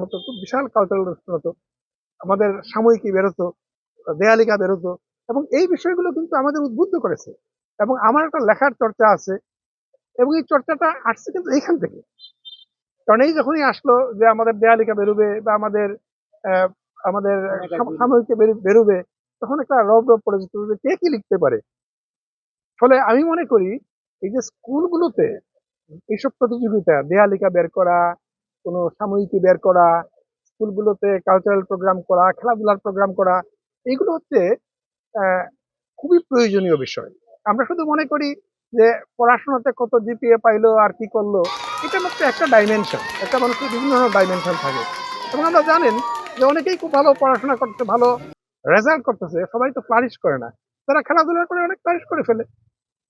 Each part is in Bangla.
হতো খুব বিশাল কালচারাল অনুষ্ঠান হতো। আমাদের সাময়িকী বেরোতো দেয়ালিকা বেরোতো এবং এই বিষয়গুলো কিন্তু আমাদের উদ্বুদ্ধ করেছে। এবং আমার একটা লেখার চর্চা আছে এবং এই চর্চাটা আসছে কিন্তু এইখান থেকে। কারণ এই যখনই আসলো যে আমাদের দেয়ালিকা বেরোবে বা আমাদের আমাদের সাম- সাময়িকী বেরোবে তখন একটা রব রব পড়ে যেত যে কে কি লিখতে পারে? ফলে আমি মনে করি এই যে স্কুলগুলোতে এইসব প্রতিযোগিতা দেয়ালিকা বের করা কোনো সাময়িকী বের করা, স্কুলগুলোতে কালচারাল প্রোগ্রাম করা, খেলাধুলার প্রোগ্রাম করা এইগুলো হচ্ছে খুবই প্রয়োজনীয় বিষয়। আমরা শুধু মনে করি যে পড়াশোনাতে কত জিপিএ পাইলো আর কি করল, এটা মাত্র একটা ডাইমেনশন একটা মানুষের বিভিন্ন ধরনের ডাইমেনশন থাকে। এবং আমরা জানেন যে অনেকেই খুব ভালো পড়াশোনা করতে ভালো রেজাল্ট করতেছে, সবাই তো ফ্লারিশ করে না। তারা খেলাধুলা করে অনেক ফ্লারিশ করে ফেলে।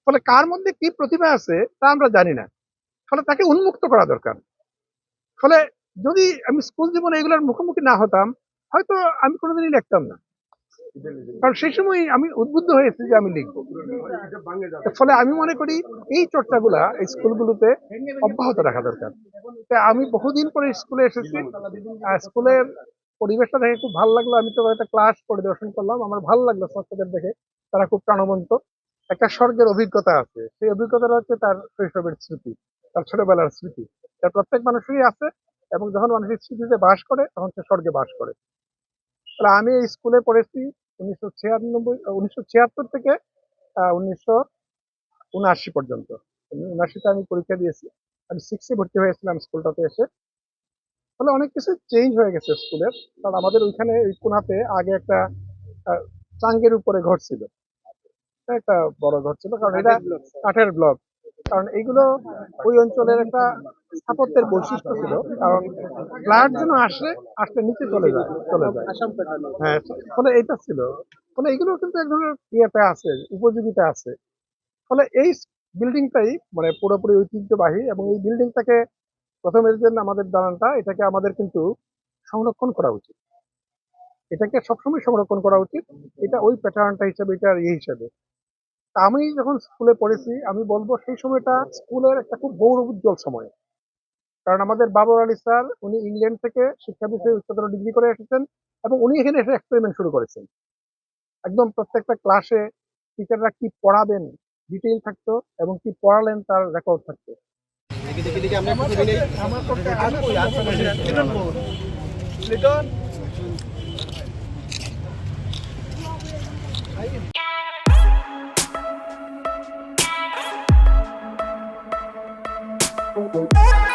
ফলে কার মধ্যে কি প্রতিভা আছে, তা আমরা জানি না। ফলে তাকে উন্মুক্ত করা দরকার। ফলে যদি আমি স্কুল জীবনে এগুলোর মুখোমুখি না হতাম, হয়তো আমি কোনোদিনই লিখতাম না। কারণ সেই সময় আমি উদ্বুদ্ধ হয়েছি যে আমি লিখব। ফলে আমি মনে করি এই চর্চাগুলা এই স্কুলগুলোতে অব্যাহত রাখা দরকার। আমি বহুদিন পরে স্কুলে এসেছি। স্কুলের পরিবেশটা দেখে খুব ভালো লাগল। আমি তো একটা ক্লাস পরিদর্শন করলাম। আমার ভালো লাগল ছাত্রদের দেখে। তারা খুব প্রাণবন্ত। একটা স্বর্গের অভিজ্ঞতা আছে। সেই অভিজ্ঞতাটা হচ্ছে তার শৈশবের স্মৃতি, তার ছোটবেলার স্মৃতি। তার প্রত্যেক মানুষেরই আছে। এবং যখন মানুষের স্মৃতিতে বাস করে তখন সে স্বর্গে বাস করে। তাহলে আমি এই স্কুলে পড়েছি উনিশশো ছিয়ানব্বই উনিশশো ছিয়াত্তর থেকে উনিশশো উনআশি পর্যন্ত। উনআশিতে আমি পরীক্ষা দিয়েছি। আমি সিক্সে ভর্তি হয়েছিলাম স্কুলটাতে এসে। ফলে অনেক কিছু চেঞ্জ হয়ে গেছে স্কুলের কারণ আমাদের ওইখানে ওই কোনাতে আগে একটা চাঙ্গের উপরে ঘর ছিল। একটা বড় ঘর ছিল। কারণ এটা কাঠের ব্লক কারণ এইগুলো ওই অঞ্চলের একটা স্থাপত্যের বৈশিষ্ট্য ছিল। কারণ ফ্ল্যাট যেন আসে আসলে নিচে চলে যায় চলে যায়। হ্যাঁ ফলে এটা ছিল। ফলে এগুলো কিন্তু এক ধরনের ইয়েতে আছে, উপযোগিতা আছে। ফলে এই বিল্ডিংটাই মানে পুরোপুরি ঐতিহ্যবাহী এবং এই বিল্ডিংটাকে প্রথমের জন্য আমাদের দালানটা, এটাকে আমাদের কিন্তু সংরক্ষণ করা উচিত। এটাকে সবসময় সংরক্ষণ করা উচিত। এটা ওই প্যাটার্নটা হিসেবে এটা ইয়ে হিসেবে। আমি যখন স্কুলে পড়েছি আমি বলব সেই সময়টা স্কুলের একটা খুব গৌরব উজ্জ্বল সময়। কারণ আমাদের বাবর আলী স্যার উনি ইংল্যান্ড থেকে শিক্ষা বিষয়ে উচ্চতর ডিগ্রি করে এসেছেন এবং উনি এখানে এসে এক্সপেরিমেন্ট শুরু করেছেন। একদম প্রত্যেকটা ক্লাসে টিচাররা কি পড়াবেন ডিটেইল থাকতো এবং কি পড়ালেন তার রেকর্ড থাকতো। Música